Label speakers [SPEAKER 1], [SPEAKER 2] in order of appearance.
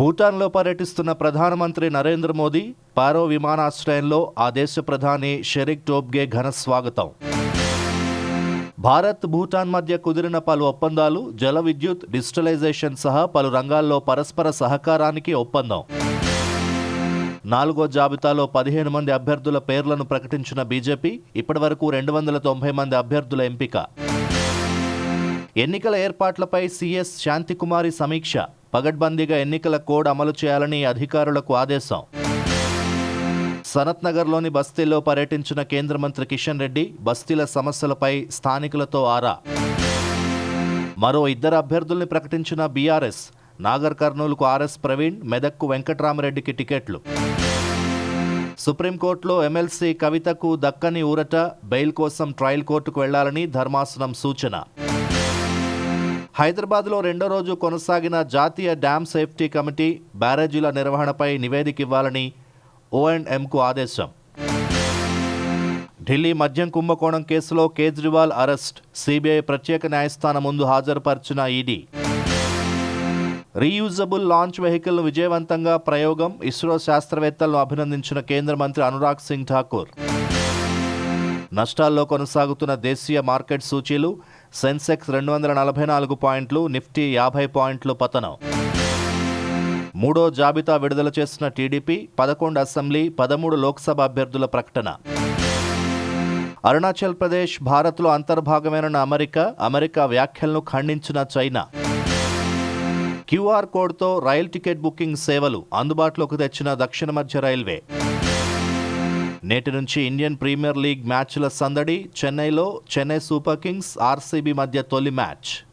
[SPEAKER 1] భూటాన్లో పర్యటిస్తున్న ప్రధానమంత్రి నరేంద్ర మోదీ పారో విమానాశ్రయంలో ఆ దేశ ప్రధాని షెరిక్ టోబ్గే ఘన స్వాగతం. భారత్ భూటాన్ మధ్య కుదిరిన పలు ఒప్పందాలు జల విద్యుత్ డిజిటలైజేషన్ సహా పలు రంగాల్లో పరస్పర సహకారానికి ఒప్పందం. నాలుగో జాబితాలో పదిహేను మంది అభ్యర్థుల పేర్లను ప్రకటించిన బీజేపీ ఇప్పటివరకు రెండు వందల తొంభై మంది అభ్యర్థుల ఎంపిక. ఎన్నికల ఏర్పాట్లపై సీఎస్ శాంతికుమారి సమీక్ష. పగడ్బందీగా ఎన్నికల కోడ్ అమలు చేయాలని అధికారులకు ఆదేశం. సనత్ నగర్లోని బస్తీల్లో పర్యటించిన కేంద్ర మంత్రి కిషన్ రెడ్డి బస్తీల సమస్యలపై స్థానికులతో ఆరా. మరో ఇద్దరు అభ్యర్థుల్ని ప్రకటించిన బీఆర్ఎస్ నాగర్ కర్నూలుకు ఆర్ఎస్ ప్రవీణ్ మెదక్కు వెంకట్రామరెడ్డికి టికెట్లు. సుప్రీంకోర్టులో ఎమ్మెల్సీ కవితకు దక్కని ఊరట బెయిల్ కోసం ట్రయల్ కోర్టుకు వెళ్ళాలని ధర్మాసనం సూచన. హైదరాబాద్లో రెండో రోజు కొనసాగిన జాతీయ డ్యామ్ సేఫ్టీ కమిటీ బ్యారేజీల నిర్వహణపై నివేదిక ఇవ్వాలని ఓఎండ్ఎంకు ఆదేశం. ఢిల్లీ మద్యం కుంభకోణం కేసులో కేజ్రీవాల్ అరెస్ట్. సిబిఐ ప్రత్యేక న్యాయస్థానం ముందు హాజరుపరిచిన ఈడీ. రీయూజబుల్ లాంచ్ వెహికల్ను విజయవంతంగా ప్రయోగం. ఇస్రో శాస్త్రవేత్తలను అభినందించిన కేంద్ర మంత్రి అనురాగ్ సింగ్ ఠాకూర్. నష్టాల్లో కొనసాగుతున్న దేశీయ మార్కెట్ సూచీలు సెన్సెక్స్ రెండు వందల నలభై నాలుగు పాయింట్లు నిఫ్టీ యాభై పాయింట్లు పతనం. మూడో జాబితా విడుదల చేసిన టీడీపీ పదకొండు అసెంబ్లీ పదమూడు లోక్సభ అభ్యర్థుల ప్రకటన. అరుణాచల్ ప్రదేశ్ భారత్లో అంతర్భాగమైన అమెరికా అమెరికా వ్యాఖ్యలను ఖండించిన చైనా. క్యూఆర్ కోడ్తో రైల్ టికెట్ బుకింగ్ సేవలు అందుబాటులోకి తెచ్చిన దక్షిణ మధ్య రైల్వే. నేటి నుంచి ఇండియన్ ప్రీమియర్ లీగ్ మ్యాచ్ల సందడి చెన్నైలో చెన్నై సూపర్ కింగ్స్ ఆర్సీబీ మధ్య తొలి మ్యాచ్.